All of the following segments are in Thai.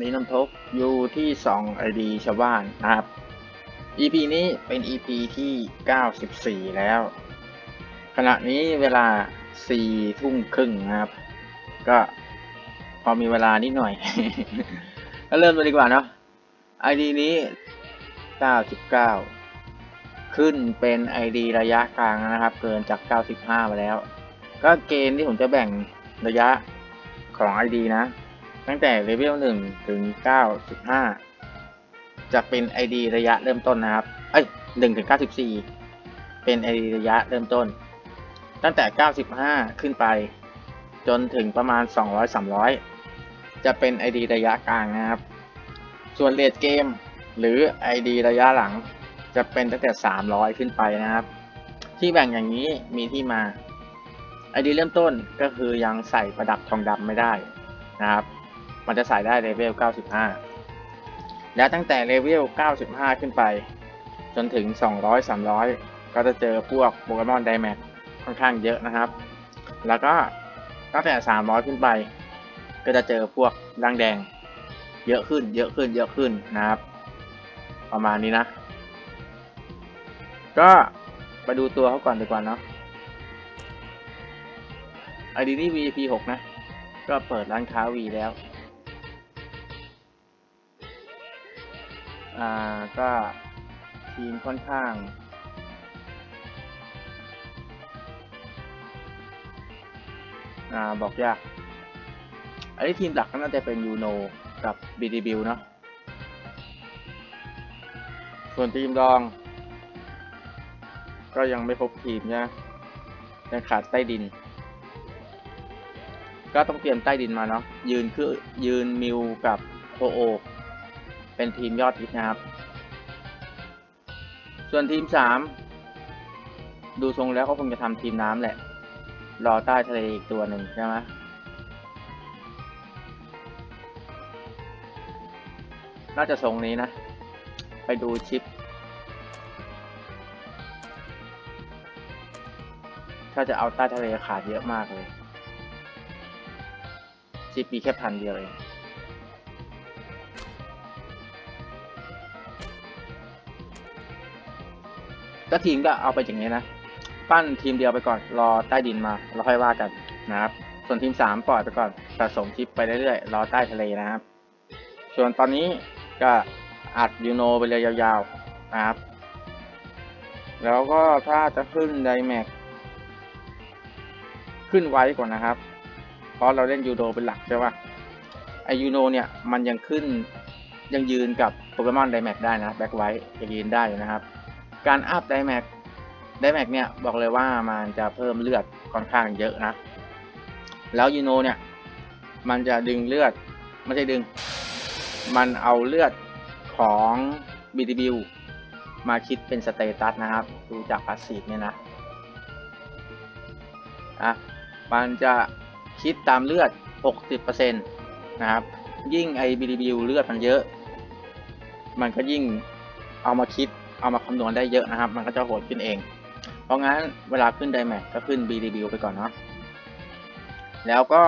นี้น้ำทบอยู่ที่2 ID ชาวบ้านนะครับ EP นี้เป็น EP ที่ 94 แล้ว ขณะนี้เวลา 4 ทุ่มครึ่งนะครับ ก็พอมีเวลานิดหน่อย ก็เริ่มเลยดีกว่าเนาะ ID นี้ 99 ขึ้นเป็น ID ระยะกลางนะครับ เกินจาก 95 มาแล้ว ก็เกณฑ์ที่ผมจะแบ่งระยะของ ID นะ ตั้งแต่เลเวล1ถึง 95 จะเป็น ID ระยะเริ่มต้นนะครับ เอ้ย1ถึง 94 เป็น ID ระยะเริ่มต้น ตั้งแต่ 95 ขึ้นไป จนถึงประมาณ 200-300 จะเป็น ID ระยะกลางนะครับ ส่วนเลดเกม หรือ ID ระยะหลัง จะเป็นตั้งแต่ 300 ขึ้นไปนะครับ ที่แบ่งอย่างนี้มีที่มา ID เริ่มต้นก็คือยังใส่ประดับทองดำไม่ได้นะครับ มันจะใส่ได้เลเวล 95 และตั้งแต่เลเวล 95 ขึ้นไป จนถึง 200 300 ก็จะเจอพวกโปเกมอนไดแม็กค่อนข้างเยอะนะครับ แล้วก็ตั้งแต่ 300 ขึ้นไป ก็จะเจอพวกร่างแดง เยอะขึ้น เยอะขึ้น เยอะขึ้นนะครับ ประมาณนี้นะ ก็ไปดูตัวเขาก่อนดีกว่าเนาะ ID นี่ VIP 6 นะ ก็เปิดร้านค้า V แล้ว อ่าก็ทีมค่อนข้าง อ่าบอกยากอันนี้ทีมหลักก็น่าจะเป็นยูโนกับ BDB เนาะส่วนทีมรอง ก็ยังไม่พบทีมนะยังขาดใต้ดิน ก็ต้องเตรียมใต้ดินมาเนาะยืนคือยืนมิวกับโอโอ เป็นทีมยอดฮิตนะครับ ส่วนทีมสามดูทรงแล้วเขาคงจะทำทีมน้ำแหละ รอใต้ทะเลอีกตัวหนึ่งใช่ไหมน่าจะทรงนี้นะ ไปดูชิป ถ้าจะเอาใต้ทะเลขาดเยอะมากเลยชิปมีแค่พันเดียวเอง ก็ทีมก็เอาไปอย่างนี้นะ ปั้นทีมเดียวไปก่อน รอใต้ดินมาแล้วค่อยว่ากันนะครับ ส่วนทีมสามปล่อยไปก่อนสะสมชิปไปเรื่อยๆ รอใต้ทะเลนะครับ ส่วนตอนนี้ก็อัดยูโนไปเลยยาวๆนะครับ แล้วก็ถ้าจะขึ้นไดแม็กขึ้นไว้ก่อนนะครับ เพราะเราเล่นยูโดเป็นหลักใช่ปะไอยูโนเนี่ยมันยังขึ้นยังยืนกับโปเกมอนไดแม็กได้นะแบ็คไว้ยังยืนได้อยู่นะครับ การอัพไดแม็กไดแม็กเนี่ยบอกเลยว่ามันจะเพิ่มเลือดค่อนข้างเยอะนะ แล้วยูโนเนี่ยมันจะดึงเลือดไม่ใช่ดึง มันเอาเลือดของ BTB มาคิดเป็นสเตตัสนะครับ ดูจากพาสซีฟเนี่ยนะอะมันจะคิดตามเลือด 60%นะครับ ยิ่งไอ BTB เลือดมันเยอะ มันก็ยิ่งเอามาคิด เอามาคำนวณได้เยอะนะครับ มันก็จะโหดขึ้นเอง เพราะงั้นเวลาขึ้นไดแม็กก็ขึ้น BDB ไปก่อนเนาะแล้วก็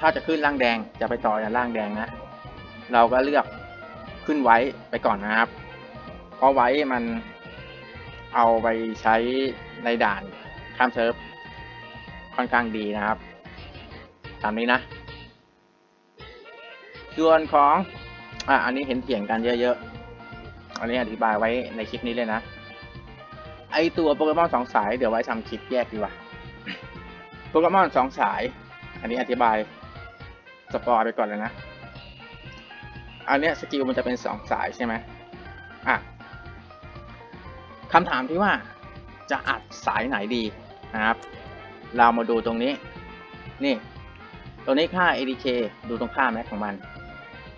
ถ้าจะขึ้นร่างแดงจะไปต่ออย่างร่างแดงนะ เราก็เลือกขึ้นไว้ไปก่อนนะครับ เพราะไว้มันเอาไปใช้ในด่านข้ามเซิร์ฟค่อนข้างดีนะครับ ตามนี้นะ ส่วนของ อะ อันนี้เห็นเถียงกันเยอะๆ อันนี้อธิบายไว้ในคลิปนี้เลยนะ ไอตัวโปเกมอนสองสายเดี๋ยวไว้ทำคลิปแยกดีกว่า โปเกมอนสองสาย อันนี้อธิบายสปอยไปก่อนเลยนะ อันเนี้ยสกิลมันจะเป็นสองสายใช่ไหมอะคำถามที่ว่าจะอัดสายไหนดีนะครับ เรามาดูตรงนี้ นี่ ตัวนี้ค่า ADK ดูตรงค่าแม็กของมัน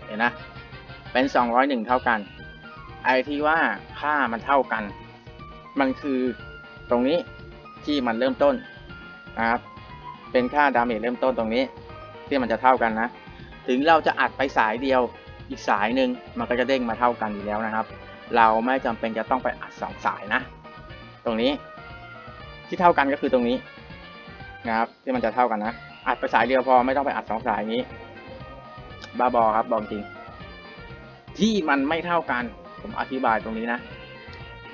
เห็นนะ เป็น 201 เท่ากัน ไอที่ว่าค่ามันเท่ากัน มันคือตรงนี้ที่มันเริ่มต้นนะครับ เป็นค่าดาเมจเริ่มต้นตรงนี้ ที่มันจะเท่ากันนะ ถึงเราจะอัดไปสายเดียวอีกสายหนึ่งมันก็จะเด้งมาเท่ากันอยู่แล้วนะครับ เราไม่จำเป็นจะต้องไปอัดสองสายนะ ตรงนี้ที่เท่ากันก็คือตรงนี้นะครับที่มันจะเท่ากันนะ อัดไปสายเดียวพอไม่ต้องไปอัดสองสายนี้บ้าบอครับบอกจริง ที่มันไม่เท่ากัน ผมอธิบายตรงนี้นะ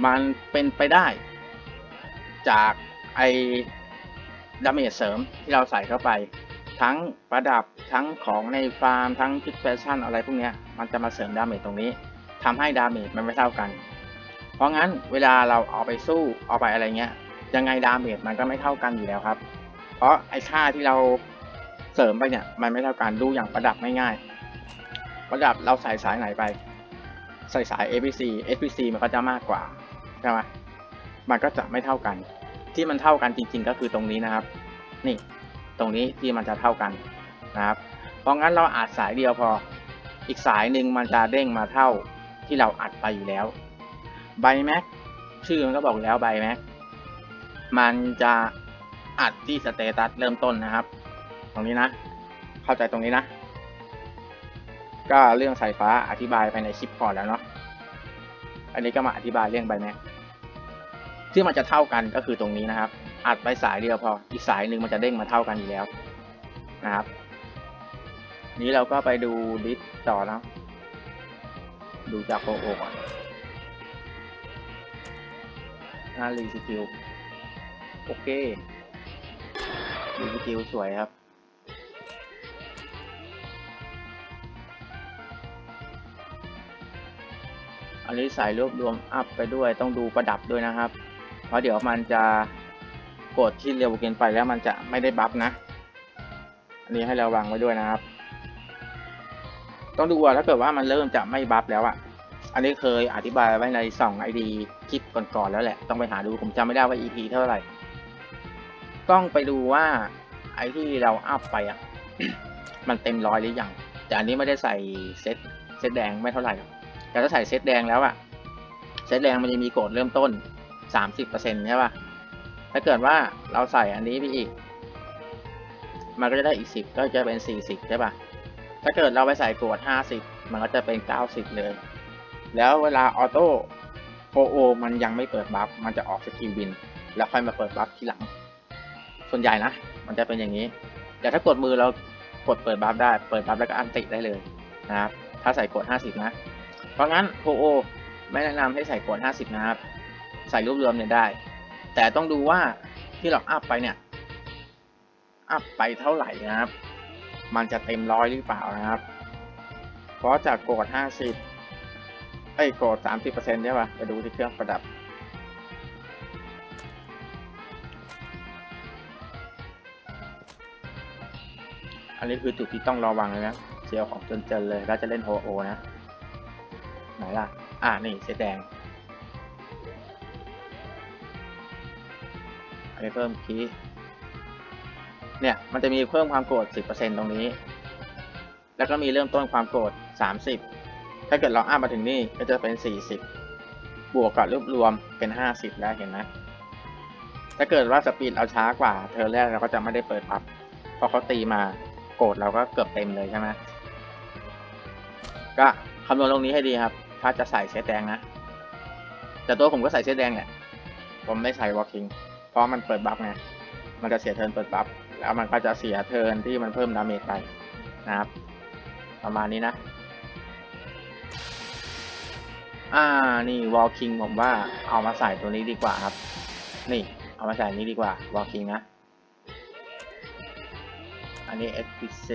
มันเป็นไปได้ จากไอดาเมจเสริมที่เราใส่เข้าไป ทั้งประดับทั้งของในฟาร์ม ทั้งพิกแฟชั่นอะไรพวกนี้มันจะมาเสริมดาเมจตรงนี้ทำให้ดาเมจมันไม่เท่ากัน เพราะงั้นเวลาเราเอาไปสู้เอาไปอะไรเงี้ยยังไงดาเมจมันก็ไม่เท่ากันอยู่แล้วครับ เพราะไอ้ค่าที่เราเสริมไปเนี่ยมันไม่เท่ากันดูอย่างประดับง่ายๆประดับเราใส่สายไหนไป ใส่สาย APC SPC มันก็จะมากกว่าใช่ไหมมันก็จะไม่เท่ากัน ที่มันเท่ากันจริง ๆ ก็คือตรงนี้นะครับ นี่ ตรงนี้ที่มันจะเท่ากันนะครับ เพราะงั้นเราอัดสายเดียวพอ อีกสายหนึ่งมันจะเด้งมาเท่าที่เราอัดไปอยู่แล้วไบแม็กชื่อมันก็บอกแล้วไบแม็กมันจะอัดที่สเตตัสเริ่มต้นนะครับ ตรงนี้นะ เข้าใจตรงนี้นะ ก็เรื่องสายฟ้าอธิบายไปในคลิปก่อนแล้วเนาะอันนี้ก็มาอธิบายเรื่องไบแม็กที่มันจะเท่ากันก็คือตรงนี้นะครับ อัดไปสายเดียวพออีกสายหนึ่งมันจะเด้งมาเท่ากันอยู่แล้วนะครับ นี้เราก็ไปดูดิสต่อแล้วดูจากโปรโอก่อนหน้ารีสกิลโอเครีสกิลสวยครับ อันนี้สายรวบรวมอัพไปด้วยต้องดูประดับด้วยนะครับ เพราะเดี๋ยวมันจะกดที่เร็วเกินไปแล้วมันจะไม่ได้บัฟนะ อันนี้ให้ระวังไว้ด้วยนะครับ ต้องดูว่าถ้าเกิดว่ามันเริ่มจะไม่บัฟแล้วอะ่ะ อันนี้เคยอธิบายไว้ในสองไอดีคลิปก่อนๆแล้วแหละ ต้องไปหาดูผมจำไม่ได้ว่า EP เท่าไหร่ ต้องไปดูว่าไอที่เราอัพไปอะ่ะ มันเต็มร้อยหรือยัง แต่อันนี้ไม่ได้ใส่เซตเซตแดงไม่เท่าไหร่ แต่ถ้าใส่เซตแดงแล้วอะเซตแดงมันจะมีโกดเริ่มต้น 30%ใช่ป่ะ ถ้าเกิดว่าเราใส่อันนี้ไปอีก มันก็จะได้อีก 10 ก็จะเป็น 40 ใช่ป่ะ ถ้าเกิดเราไปใส่โกด50 มันก็จะเป็น 90 เลย แล้วเวลาออโต้โฟโอมันยังไม่เปิดบัฟ มันจะออกสกิลวิน แล้วค่อยมาเปิดบัฟทีหลัง ส่วนใหญ่นะ มันจะเป็นอย่างนี้ แต่ถ้ากดมือเรากดเปิดบัฟได้ เปิดบัฟแล้วก็อันติได้เลยนะครับ ถ้าใส่กด 50 นะ เพราะงั้นโฟโอไม่แนะนำให้ใส่กด50 นะครับ ใส่รวบรวมเนี่ยได้ แต่ต้องดูว่าที่เราอัพไปเนี่ยอัพไปเท่าไหร่นะครับ มันจะเต็มร้อยหรือเปล่านะครับ เพราะจากโกด50ไอ้โกด30%ใช่ป่ะไปดูที่เครื่องประดับอันนี้คือจุดที่ต้องระวังเลยนะเซียวของจนๆเลย แล้วจะเล่นโฮโอนะ ล่ะ อ่า นี่เซตแดงอันนี้เพิ่มคีเนี่ย มันจะมีเพิ่มความโกรธ 10%ตรงนี้ แล้วก็มีเริ่มต้นความโกรธ 30 ถ้าเกิดเราอ้ามาถึงนี่ก็จะเป็น 40 บวกกับรวบรวมเป็น 50 แล้วเห็นไหมถ้าเกิดว่าสปีดเราช้ากว่า เธอแรกเราก็จะไม่ได้เปิดปับเพราะเขาตีมาโกรธเราก็เกือบเต็มเลยใช่ไหมก็คำนวณตรงนี้ให้ดีครับ ถ้าจะใส่เซตแดงนะ แต่ตัวผมก็ใส่เซตแดงเนี่ยผมไม่ใส่วอลคิง เพราะมันเปิดบัฟไง มันจะเสียเทิร์นเปิดบัฟ แล้วมันก็จะเสียเทิร์นที่มันเพิ่มดาเมจไปนะครับ ประมาณนี้นะ อ่า นี่วอลคิงผมว่าเอามาใส่ตัวนี้ดีกว่าครับ นี่เอามาใส่นี้ดีกว่าวอลคิงนะ อันนี้ SPC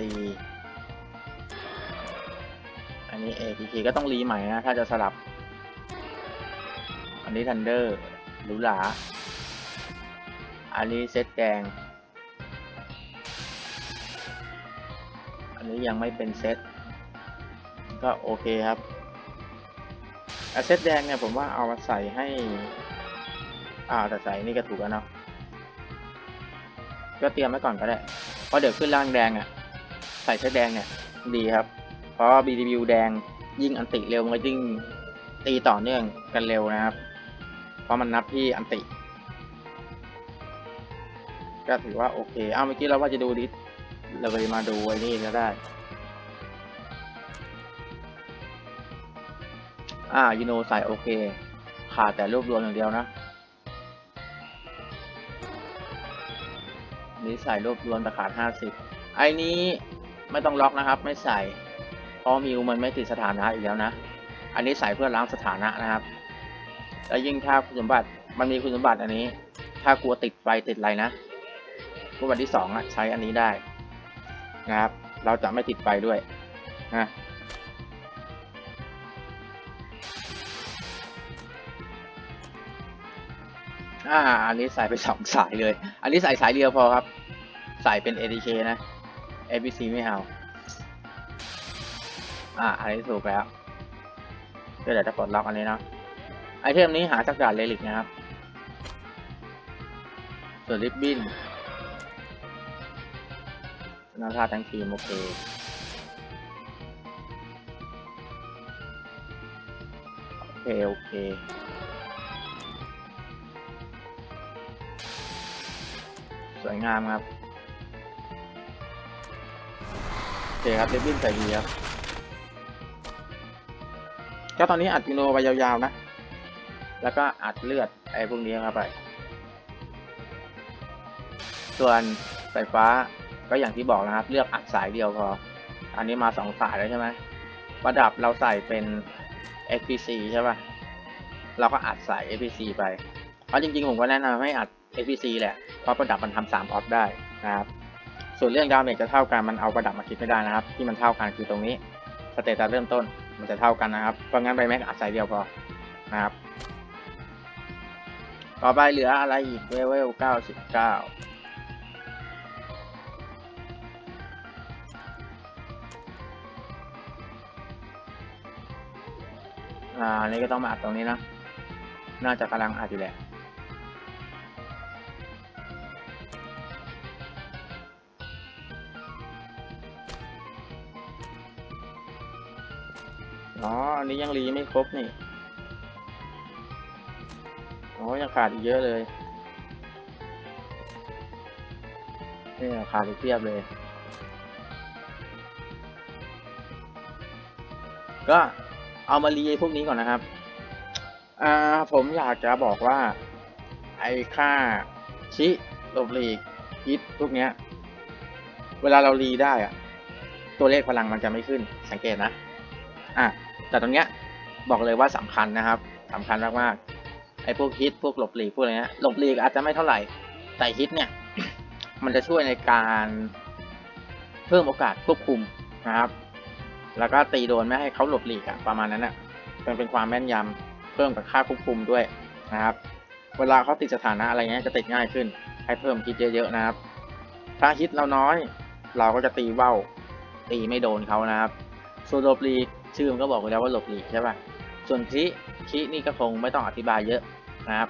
นนี้ APK ก็ต้องรีใหม่นะ ถ้าจะสลับ อันนี้ Thunder หรูหราอันนี้เซตแดง อันนี้ยังไม่เป็นเซต ก็โอเคครับเซตแดงเนี่ยผมว่าเอามาใส่ให้ อ่าแต่ใส่นี่ก็ถูกแล้วเนาะ ก็เตรียมไว้ก่อนก็ได้ เพราะเดี๋ยวขึ้นล่างแดงอะ่ะ ใส่เซตแดงเนี่ยดีครับ เพราะ BDW แดงยิ่งอันติเร็วมันก็ยิ่งตีต่อเนื่องกันเร็วนะครับ เพราะมันนับที่อันติ ก็ถือว่าโอเค อ้าวเมื่อกี้เราว่าจะดูดิสเราเลยมาดูไอ้นี่ก็ได้ อ่ายูโนใส่โอเค ขาดแต่รวบรวมอย่างเดียวนะนี่ใส่รวบรวมแต่ขาดห้าสิบไอ้นี้ไม่ต้องล็อกนะครับ ไม่ใส่ เพราะมิวมันไม่ติดสถานะอีกแล้วนะ อันนี้ใส่เพื่อล้างสถานะนะครับ แล้วยิ่งถ้าคุณสมบัติมันมีคุณสมบัติอันนี้ ถ้ากลัวติดไฟติดอะไรนะคุณสมบัติที่สองอะใช้อันนี้ได้นะครับ เราจะไม่ติดไฟด้วยนะอ่า อันนี้ใส่ไปสองสายเลย อันนี้ใส่สายเดียวพอครับ ใส่เป็น ADK นะ ABC ไม่เอา อ่าอันนี้ถูกแล้วเดี๋ยวจะปลดล็อกอันนี้เนาะไอเทมนี้หาจากดานเลลิกนะครับส่วนริบบิ้นนาทาทั้งทีมโอเคโอเค โอเคสวยงามครับ โอเคครับริบบิ้นใส่ดีครับ ก็ตอนนี้อัดวิโอไปยาวๆนะ แล้วก็อัดเลือดไอ้พวกนี้เข้าไป ส่วนสายฟ้าก็อย่างที่บอกนะครับ เลือกอัดสายเดียวพอ อันนี้มาสองสายแล้วใช่ไหมประดับเราใส่เป็น FPC ใช่ป่ะ เราก็อัดสาย FPC ไป เพราะจริงๆ ผมก็แนะนำให้อัด FPC แหละ เพราะประดับมันทำสามออฟได้นะครับ ส่วนเรื่องดาเมจจะเท่ากัน มันเอาประดับมาคิดไม่ได้นะครับ ที่มันเท่ากันคือตรงนี้ เตตัสเริ่มต้น มันจะเท่ากันนะครับ เพราะงั้นไปแม็กอัดสายเดียวพอนะครับ ต่อไปเหลืออะไรอีกเลเวลเก้าสิบเก้าอ่านนี้ก็ต้องมาอัดตรงนี้นะ น่าจะกำลังอัดอยู่แหละ อ๋อ อันนี้ยังรีไม่ครบนี่ โอ้ยังขาดอีกเยอะเลยนี่ขาดอีกเพียบเลย ก็เอามารีพวกนี้ก่อนนะครับ อ่า ผมอยากจะบอกว่า ไอ้ค่าชิลบลีกฮิตพวกเนี้ย เวลาเรารีได้อะตัวเลขพลังมันจะไม่ขึ้น สังเกตนะ อะ แต่ตรงเนี้ยบอกเลยว่าสำคัญนะครับสำคัญมากๆไอ้พวกฮิตพวกหลบหลีกพวกอะไรเนี้ยหลบหลีกอาจจะไม่เท่าไหร่แต่ฮิตเนี่ยมันจะช่วยในการเพิ่มโอกาสควบคุมนะครับ แล้วก็ตีโดนไม่ให้เขาหลบหลีกอะประมาณนั้นอะเป็นเป็นความแม่นยำเพิ่มกับค่าควบคุมด้วยนะครับ เวลาเขาติดสถานะอะไรเงี้ยจะติดง่ายขึ้น ให้เพิ่มฮิตเยอะๆนะครับ ถ้าฮิตเราน้อย เราก็จะตีเบ้าตีไม่โดนเขานะครับส่วนหลบหลีก ชื่อมันก็บอกไว้แล้วว่าหลบหลีกใช่ป่ะ ส่วนคิคินี่ก็คงไม่ต้องอธิบายเยอะนะครับ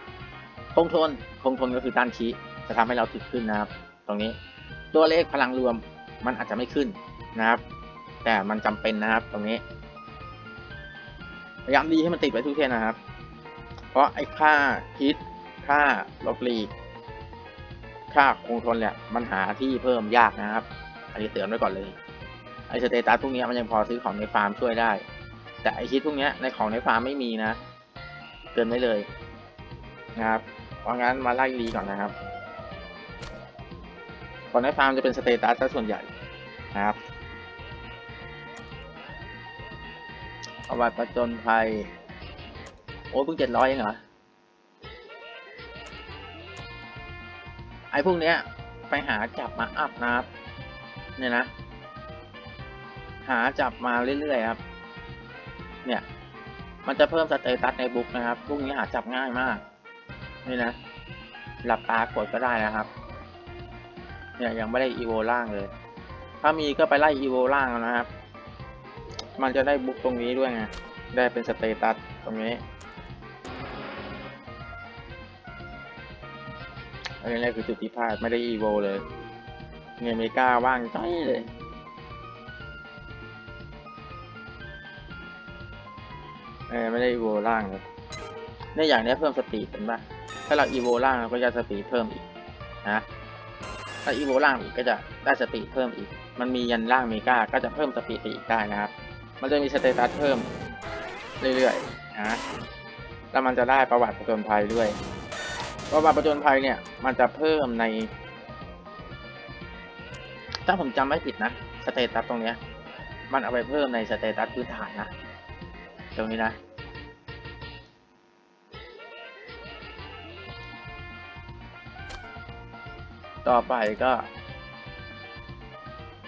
คงทนคงทนก็คือต้านคิจะทำให้เราถึกขึ้นนะครับ ตรงนี้ตัวเลขพลังรวมมันอาจจะไม่ขึ้นนะครับ แต่มันจำเป็นนะครับตรงนี้พยายามดีให้มันติดไว้ทุกเทนนะครับ เพราะไอ้ค่าฮิตค่าหลบหลีกค่าคงทนเนี่ยมันหาที่เพิ่มยากนะครับ อันนี้เตือนไว้ก่อนเลย ไอสเตตัสพวกเนี้ยมันยังพอซื้อของในฟาร์มช่วยได้ แต่ไอคิดพวกเนี้ยในของในฟาร์มไม่มีนะเตือนไว้เลยนะครับเพราะงั้นมาไล่รีก่อนนะครับของในฟาร์มจะเป็นสเตตัสซะส่วนใหญ่นะครับประวัติประจนภัย โอ้ยเพิ่งเจ็ดร้อยเองเหรอ ไอพวกเนี้ยไปหาจับมาอัพนะครับ เนี่ยนะ หาจับมาเรื่อยๆครับ เนี่ย มันจะเพิ่มสเตตัสในบุ๊กนะครับพวกนี้หาจับง่ายมาก นี่นะ หลับตากดก็ได้นะครับ เนี่ยยังไม่ได้อีโวล่างเลย ถ้ามีก็ไปไล่อีโวล่างนะครับ มันจะได้บุ๊กตรงนี้ด้วยไง ได้เป็นสเตตัสตรงนี้อันนี้คือจุดที่พลาดไม่ได้อีโวเลยเงยเมกาว่างใจเลย เออไม่ได้อีโวล่างเลยในอย่างนี้เพิ่มสปีดเห็นปะถ้าเราอีโวล่างเราก็จะสปีดเพิ่มอีกนะถ้าอีโวล่างอีกก็จะได้สปีดเพิ่มอีก มันมียันล่างเมกาก็จะเพิ่มสปีดไปอีกได้นะครับ มันจะมีสเตตัสเพิ่มเรื่อยๆนะแล้วมันจะได้ประวัติประจนภัยด้วย ประวัติประจนภัยเนี่ย มันจะเพิ่มใน ถ้าผมจำไม่ผิดนะสเตตัสตรงเนี้ย มันเอาไปเพิ่มในสเตตัสพื้นฐานนะ รงนี้นะต่อไปก็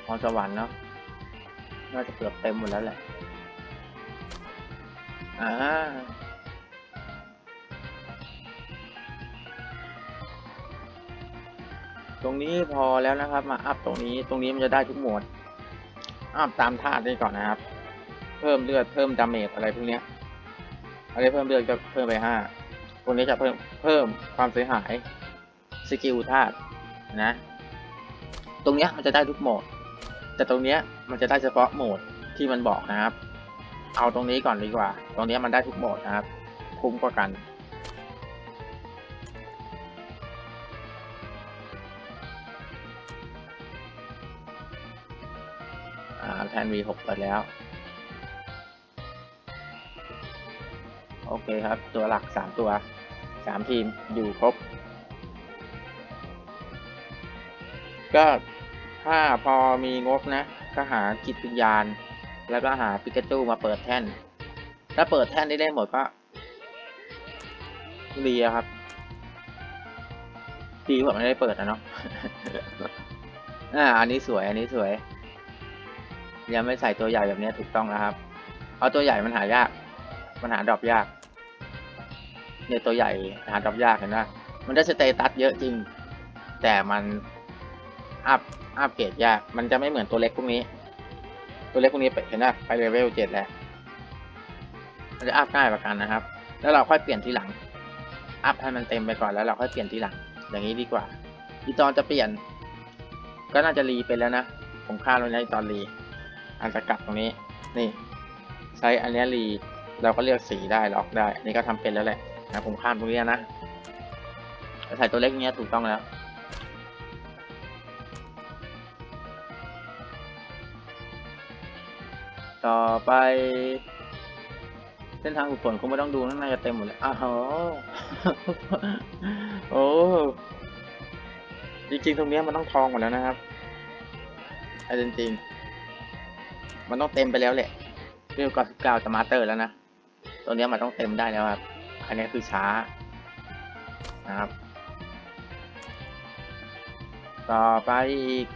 พรสวรรค์เนาะน่าจะเกือบเต็มหมดแล้วแหละ อ่า ตรงนี้พอแล้วนะครับ มาอัพตรงนี้ ตรงนี้มันจะได้ทุกหมวดอัพตามธาตุได้ก่อนนะครับ เพิ่มเลือดเพิ่มดาเมจอะไรพวกเนี้ยอะไรเพิ่มเลือดก็เพิ่มไปห้าพวกนี้จะเพิ่มเพิ่มความเสียหายสกิลธาตุนะ ตรงเนี้ยมันจะได้ทุกโหมด แต่ตรงเนี้ยมันจะได้เฉพาะโหมดที่มันบอกนะครับ เอาตรงนี้ก่อนดีกว่า ตรงเนี้ยมันได้ทุกโหมดนะครับ คุ้มกว่ากันอ่าแทน V6 เปิดแล้ว โอเคครับ ตัวหลักสามตัวสามทีมอยู่ครบ ก็ถ้าพอมีงบนะก็หาจิตวิญญาณ แล้วก็หาปิกาจูมาเปิดแท่น ถ้าเปิดแท่นได้ได้หมดก็ดีครับดีกว่าไม่ได้เปิดนะเนาะอ่าอันนี้สวยอันนี้สวย ยังไม่ใส่ตัวใหญ่แบบนี้ถูกต้องนะครับเพราตัวใหญ่มันหายาก มันหาดรอปยาก เนี่ยตัวใหญ่หาดรอปยากเห็นไหมมันได้สเตตัสเยอะจริง แต่มันอัพอัพเกรดยาก มันจะไม่เหมือนตัวเล็กพวกนี้ ตัวเล็กพวกนี้ไปเห็นไหมไปเลเวลเจ็ดแล้วมันจะอัพง่ายกว่ากันนะครับ แล้วเราค่อยเปลี่ยนทีหลัง อัพให้มันเต็มไปก่อนแล้วเราค่อยเปลี่ยนทีหลัง อย่างนี้ดีกว่าอีตอนจะเปลี่ยน ก็น่าจะรีไปแล้วนะ ผมคาดไว้ในตอนรี อันสกัดตรงนี้ นี่ ใช้อันนี้รี เราก็เลือกสีได้ล็อกได้นนี้ก็ทำเป็นแล้วแหละ นะผมข้ามตรงนี้นะใส่ตัวเล็กเนี้ยถูกต้องแล้วต่อไป เส้นทางขุดฝนคงไม่ต้องดูน่าจะเต็มหมดเลยอ้าวโหโอ้จริงๆ ตรงเนี้ยมันต้องทองหมดแล้วนะครับไอ้จริงๆมันต้องเต็มไปแล้วแหละเรียกว่าเก้าจะมาสเตอร์แล้วนะตัวเนี้ยมันต้องเต็มได้แล้วครับ อันนี้คือช้านะครับ ต่อไปอีก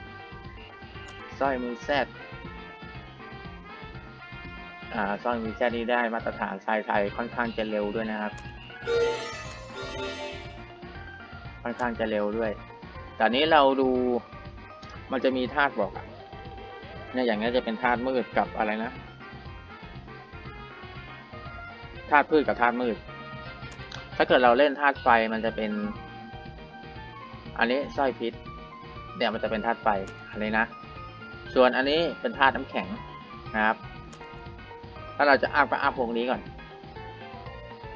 สร้อยมือแซดอ่าสร้อยมือแซดนี้ได้มาตรฐานทรายไทยค่อนข้างจะเร็วด้วยนะครับ ค่อนข้างจะเร็วด้วย แต่นี้เราดูมันจะมีธาตุบอกเนี่ยอย่างนี้จะเป็นธาตุมืดกับอะไรนะธาตุพืชกับธาตุมืด ถ้าเกิดเราเล่นธาตุไฟมันจะเป็น อันนี้สร้อยพิษ เนี่ยมันจะเป็นธาตุไฟ อันนี้นะ ส่วนอันนี้เป็นธาตุน้ำแข็งนะครับ ถ้าเราจะอัพก็อัพวงนี้ก่อน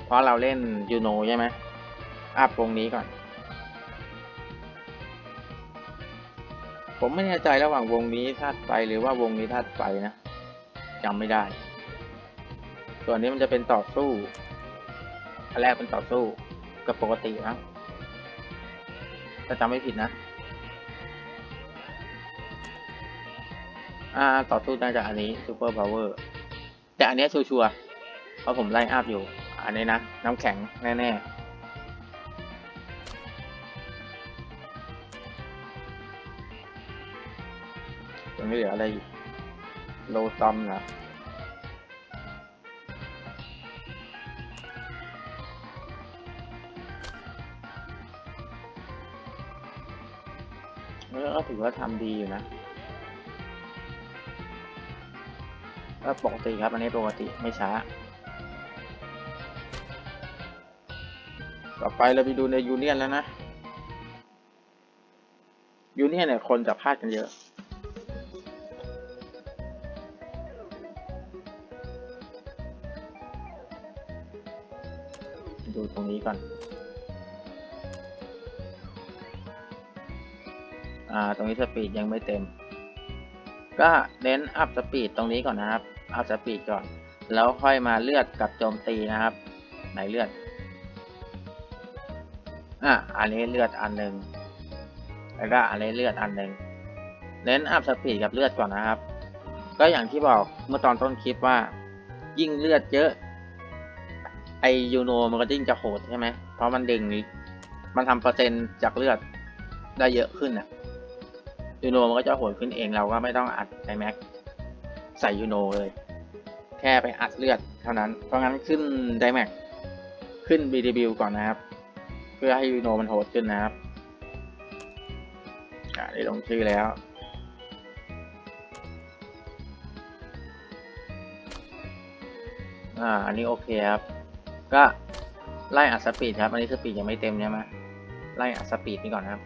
เพราะเราเล่นยูโนใช่ไหมอัพวงนี้ก่อน ผมไม่แน่ใจระหว่างวงนี้ธาตุไฟหรือว่าวงนี้ธาตุไฟนะจำไม่ได้ ส่วนนี้มันจะเป็นต่อสู้ อันแรกเป็นต่อสู้กับปกตินะถ้าจำไม่ผิดนะ อ่า ต่อสู้น่าจะอันนี้ซูเปอร์พาวเวอร์แต่อันนี้ชัวร์เพราะผมไล่อัพอยู่ อันนี้นะ น้ำแข็งแน่ๆตรงเหลืออะไรอีกโลซอมนะ ถือว่าทำดีอยู่นะก็ปกติครับ อันนี้ปกติไม่ช้า ต่อไปเราไปดูในยูเนียนแล้วนะ ยูเนียนเนี่ยคนจะพลาดกันเยอะ ดูตรงนี้ก่อน อ่าตรงนี้สปีดยังไม่เต็ม ก็เน้นอัพสปีดตรงนี้ก่อนนะครับ อัพสปีดก่อน แล้วค่อยมาเลือดกับโจมตีนะครับ ไหนเลือด อะ อันนี้เลือดอันหนึ่งแล้วก็อันนี้เลือดอันหนึ่งเน้นอัพสปีดกับเลือดก่อนนะครับ ก็อย่างที่บอกเมื่อตอนต้นคลิปว่า ยิ่งเลือดเยอะ ไอยูโนมันก็ยิ่งจะโหดใช่ไหม เพราะมันดึง มันทำเปอร์เซ็นต์จากเลือดได้เยอะขึ้นอะ ยูโนมันก็จะโหดขึ้นเองเราก็ไม่ต้องอัดไอแม็กใส่ยูโนเลย แค่ไปอัดเลือดเท่านั้น เพราะงั้นขึ้นไดแม็กขึ้น BDB ก่อนนะครับ เพื่อให้ยูโนมันโหดขึ้นนะครับอ่าได้ลงชื่อแล้วอ่าอันนี้โอเคครับ ก็ไล่อัดสปีดครับ อันนี้สปีดยังไม่เต็มใช่ไหมไล่อัดสปีดนี่ก่อนครับ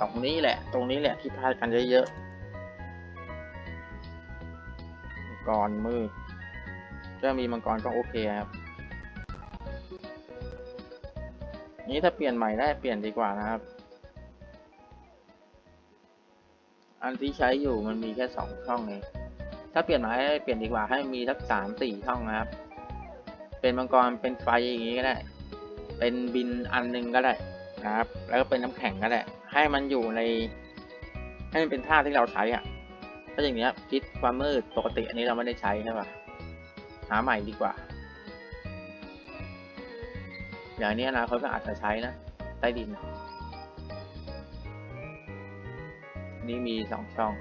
ตรงนี้แหละ ตรงนี้แหละที่พลาดกันเยอะๆมังกรมืดถ้ามีมังกรก็โอเคครับ นี้ถ้าเปลี่ยนใหม่ได้เปลี่ยนดีกว่านะครับ อันที่ใช้อยู่มันมีแค่สองช่องเองถ้าเปลี่ยนใหม่ให้เปลี่ยนดีกว่าให้มีสักสามสี่ช่องนะครับ เป็นมังกรเป็นไฟอย่างนี้ก็ได้ เป็นบินอันหนึงก็ได้นะครับ แล้วก็เป็นน้ำแข็งก็ได้ ให้มันอยู่ใน ให้มันเป็นท่าที่เราใช้อะ ถ้าอย่างเนี้ยพิษความมืดปกติอันนี้เราไม่ได้ใช้ใช่ป่ะหาใหม่ดีกว่า อย่างนี้นะเขาก็อาจจะใช้นะ ใต้ดิน นี่มีสองช่อง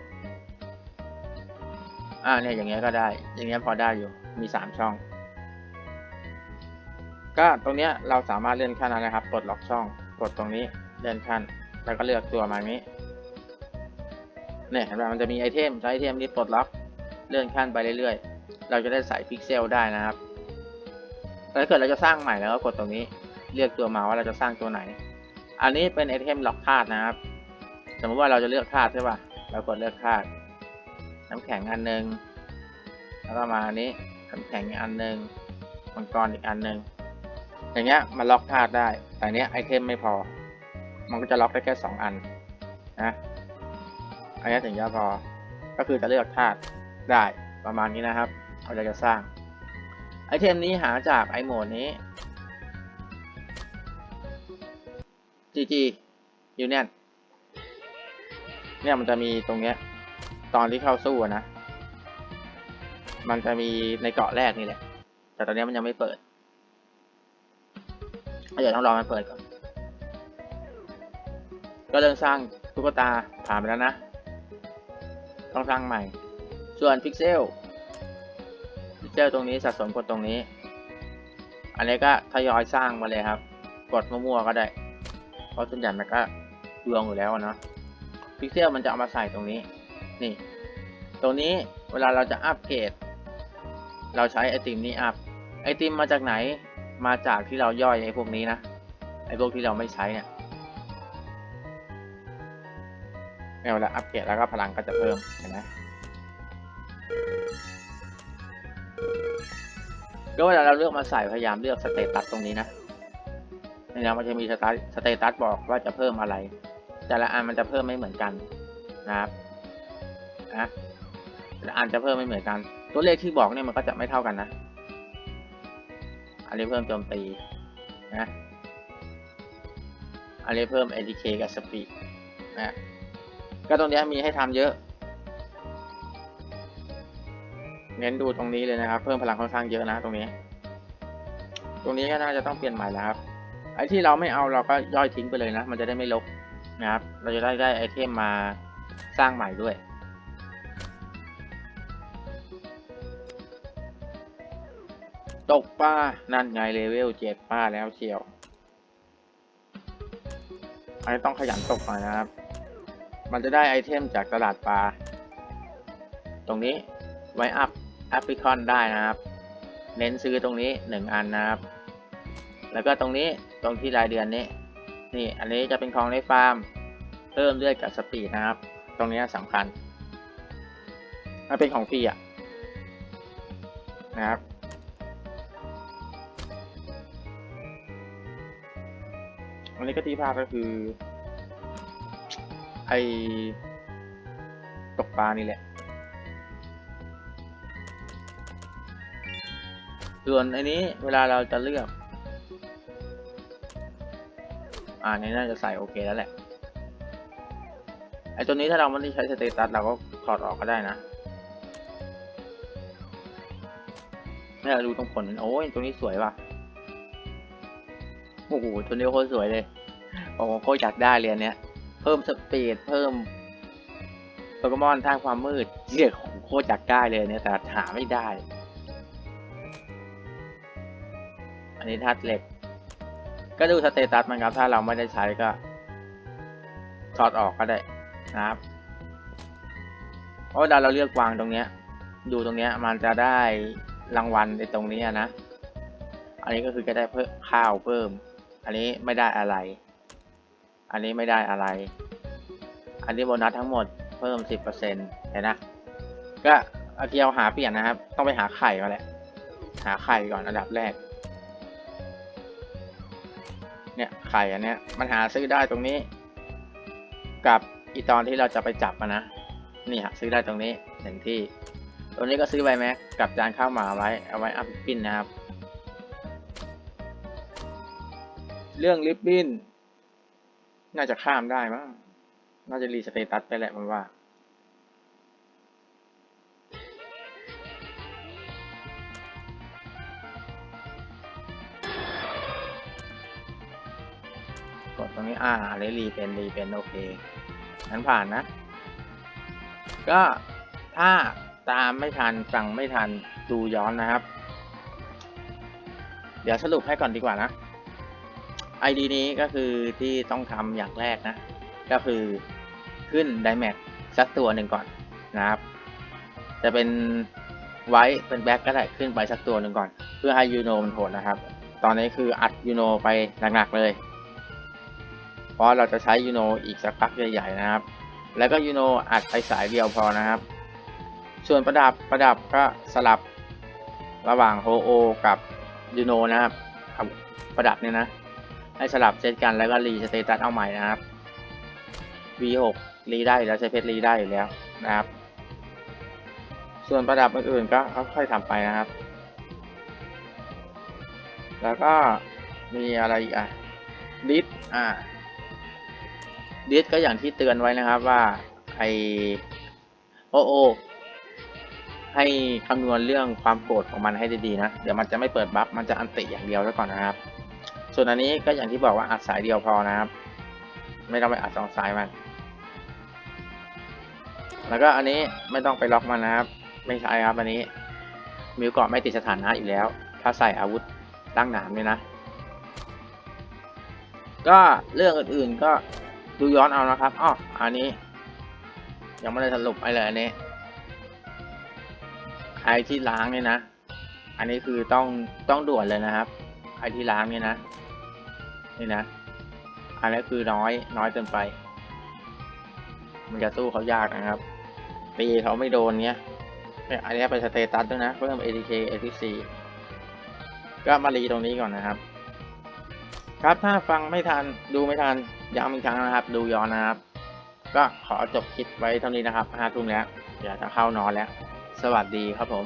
อ่าเนี่ยอย่างเงี้ยก็ได้ อย่างเงี้ยพอได้อยู่ มีสามช่อง ก็ตรงเนี้ยเราสามารถเลื่อนขั้นได้นะครับปลดล็อกช่อง กดตรงนี้เลื่อนขั้น แล้วก็เลือกตัวมาอย่างนี้เนี่ยเห็นไหมมันจะมีไอเทมใช้ไอเทมนี้ปลดล็อกเลื่อนขั้นไปเรื่อยๆ เราจะได้ใส่พิกเซลได้นะครับถ้าเกิดเราจะสร้างใหม่แล้วก็กดตรงนี้เลือกตัวมาว่าเราจะสร้างตัวไหน อันนี้เป็นไอเทมล็อกธาตุนะครับ สมมติว่าเราจะเลือกธาตุใช่ป่ะเรากดเลือกธาตุน้ำแข็งอันหนึ่งแล้วก็มาอันนี้น้ำแข็งอันหนึ่งมังกรอีกอันหนึ่งอย่างเงี้ยมันล็อกธาตุได้ แต่เนี้ยไอเทมไม่พอ มันก็จะล็อกได้แค่สองอันนะอันนี้ถึงจะพอ ก็คือจะเลือกธาตุได้ประมาณนี้นะครับ เราจะสร้าง ไอเทมนี้หาจากไอโหมดนี้ GG Union เนี่ยมันจะมีตรงเนี้ยตอนที่เข้าสู้นะ มันจะมีในเกาะแรกนี่แหละ แต่ตอนนี้มันยังไม่เปิด เดี๋ยวต้องรอมันเปิดก่อน ก็เริ่มสร้างตุ๊กตาผ่านไปแล้วนะ ต้องสร้างใหม่ ส่วนพิกเซลพิกเซลตรงนี้สะสมกดตรงนี้ อันนี้ก็ทยอยสร้างมาเลยครับ กดมั่วๆก็ได้ เพราะส่วนใหญ่มันก็ดวงอยู่แล้วเนาะพิกเซลมันจะเอามาใส่ตรงนี้ นี่ ตรงนี้เวลาเราจะอัปเกรด เราใช้ไอติมนี้อัพ ไอติมมาจากไหน มาจากที่เราย่อยไอพวกนี้นะ ไอพวกที่เราไม่ใช้เนี่ย เวลาอัปเกรดแล้วก็พลังก็จะเพิ่มเห็นไหมก็เวลาเราเลือกมาใส่พยายามเลือกสเตตัสตรงนี้นะนี่นะมันจะมีสเตตัสสเตตัสบอกว่าจะเพิ่มอะไร แต่ละอันมันจะเพิ่มไม่เหมือนกันนะครับนะแต่ละอันจะเพิ่มไม่เหมือนกัน ตัวเลขที่บอกเนี่ยมันก็จะไม่เท่ากันนะ อันนี้เพิ่มโจมตีนะอันนี้เพิ่ม ADK กับ Speed นะ ก็ตรงนี้มีให้ทำเยอะ เน้นดูตรงนี้เลยนะครับ เพิ่มพลังค่อนข้างเยอะนะตรงนี้ ตรงนี้ก็น่าจะต้องเปลี่ยนใหม่แล้วครับ ไอ้ที่เราไม่เอาเราก็ย่อยทิ้งไปเลยนะ มันจะได้ไม่ลบนะครับ เราจะได้ได้ไอเทมมาสร้างใหม่ด้วยตกปลานั่นไงเลเวลเจ็ดป้าแล้วเชียวอันนี้ต้องขยันตกหน่อยนะครับ มันจะได้ไอเทมจากตลาดปลา ตรงนี้ไว้อัพแอปพลิคอนได้นะครับ เน้นซื้อตรงนี้หนึ่งอันนะครับ แล้วก็ตรงนี้ตรงที่รายเดือนนี้ นี่อันนี้จะเป็นของในฟาร์ม เพิ่มเลือดกับสปีดนะครับ ตรงนี้สำคัญมันเป็นของฟรีอะนะครับอันนี้ก็ที่ภาพก็คือ ไอตกปลานี่แหละ ส่วนอันนี้เวลาเราจะเลือก อ่านี้น่าจะใส่โอเคแล้วแหละ ไอตัวนี้ถ้าเราไม่ได้ใช้สเตตัสเราก็ถอดออกก็ได้นะให้เราดูตรงผลโอ้ยตัวนี้สวยว่ะโอ้โหตัวนี้โคตรสวยเลยโอ้โหโคตรอยากได้เลยนเนี้ย เพิ่มสปีดเพิ่มโปเกมอนทางความมืดเรียกของโคตรอยากได้เลยเนี่ยแต่หาไม่ได้ อันนี้ทัดเหล็ก ก็ดูสเตตัสมันครับ ถ้าเราไม่ได้ใช้ก็ถอดออกก็ได้นะครับเพราะเวลาเราเลือกวางตรงเนี้ย ดูตรงเนี้ยมันจะได้รางวัลในตรงนี้นะ อันนี้ก็คือจะได้เพิ่มข้าวเพิ่ม อันนี้ไม่ได้อะไร อันนี้ไม่ได้อะไร อันนี้โบนัสทั้งหมดเพิ่มสิบเปอร์เซ็นต์เห็นนะ ก็เอาเทียวหาเปลี่ยนนะครับ ต้องไปหาไข่ก่อนแหละ หาไข่ก่อนอันดับแรก เนี่ยไข่อันเนี้ยมันหาซื้อได้ตรงนี้ กับอีตอนที่เราจะไปจับมันะ นี่หาซื้อได้ตรงนี้หนึ่งที่ตัวนี้ก็ซื้อไว้แม็กกับจานข้าวหมาไว้เอาไว้อัพปิ้นนะครับ เรื่องลิปบิ้น น่าจะข้ามได้มั้ง น่าจะรีสเตตัสไปแหละมันว่า กดตรงนี้ อ่าอะไรรีเป็นรีเป็นโอเคงั้นผ่านนะ ก็ถ้าตามไม่ทันฟังไม่ทันดูย้อนนะครับ เดี๋ยวสรุปให้ก่อนดีกว่านะ ID นี้ก็คือที่ต้องทำอย่างแรกนะ ก็คือขึ้น d i m a x สักตัวหนึ่งก่อนนะครับ จะเป็นไว้เป็นแบ็กก็ได้ขึ้นไปสักตัวหนึ่งก่อน เพื่อให้ยูโนมันโหดนะครับ ตอนนี้คืออัดยูโนไปหนักๆเลย เพราะเราจะใช้ยูโนอีกสักพักใหญ่ๆนะครับ แล้วก็ยูโนอัดไปสายเดียวพอนะครับ ส่วนประดับประดับก็สลับระหว่างโฮโอกับยูโนนะครับประดับเนี่ยนะ ให้สลับเซตกันแล้วก็รีสเตตัสเอาใหม่นะครับ V6 รีได้อยู่แล้วใช้เพชรรีได้อยู่แล้วนะครับ ส่วนประดับอื่นๆก็ค่อยๆทำไปนะครับ แล้วก็มีอะไรอีกอะดิสอ่าดิสก็อย่างที่เตือนไว้นะครับว่าไอโอโอให้คำนวณเรื่องความโกรธของมันให้ดีๆนะ เดี๋ยวมันจะไม่เปิดบัฟ มันจะอันติอย่างเดียวแล้วก่อนนะครับ ส่วนอันนี้ก็อย่างที่บอกว่าอัดสายเดียวพอนะครับ ไม่ต้องไปอัดสองสายมัน แล้วก็อันนี้ไม่ต้องไปล็อกมันนะครับ ไม่ใช่ครับอันนี้ มิวเกาะไม่ติดสถานะอยู่แล้ว ถ้าใส่อาวุธตั้งหนามเนี่ยนะ ก็เรื่องอื่นๆก็ดูย้อนเอานะครับอ้ออันนี้ ยังไม่ได้สรุปไปเลยอันนี้ไอที่ล้างเนี่ยนะ อันนี้คือต้องต้องด่วนเลยนะครับไอที่ล้างเนี่ยนะ นี่นะ อันนี้คือน้อย น้อยเกินไป มันจะสู้เขายากนะครับตีเขาไม่โดนเนี้ยอันนี้เป็นสเตตัสด้วยนะ เพิ่ม ATK ATC ก็มารีตรงนี้ก่อนนะครับ ครับถ้าฟังไม่ทันดูไม่ทันย้ำอีกครั้งนะครับ ดูย้อนนะครับ ก็ขอจบคลิปไว้เท่านี้นะครับห้าทุ่มแล้วเดี๋ยวจะเข้านอนแล้ว สวัสดีครับผม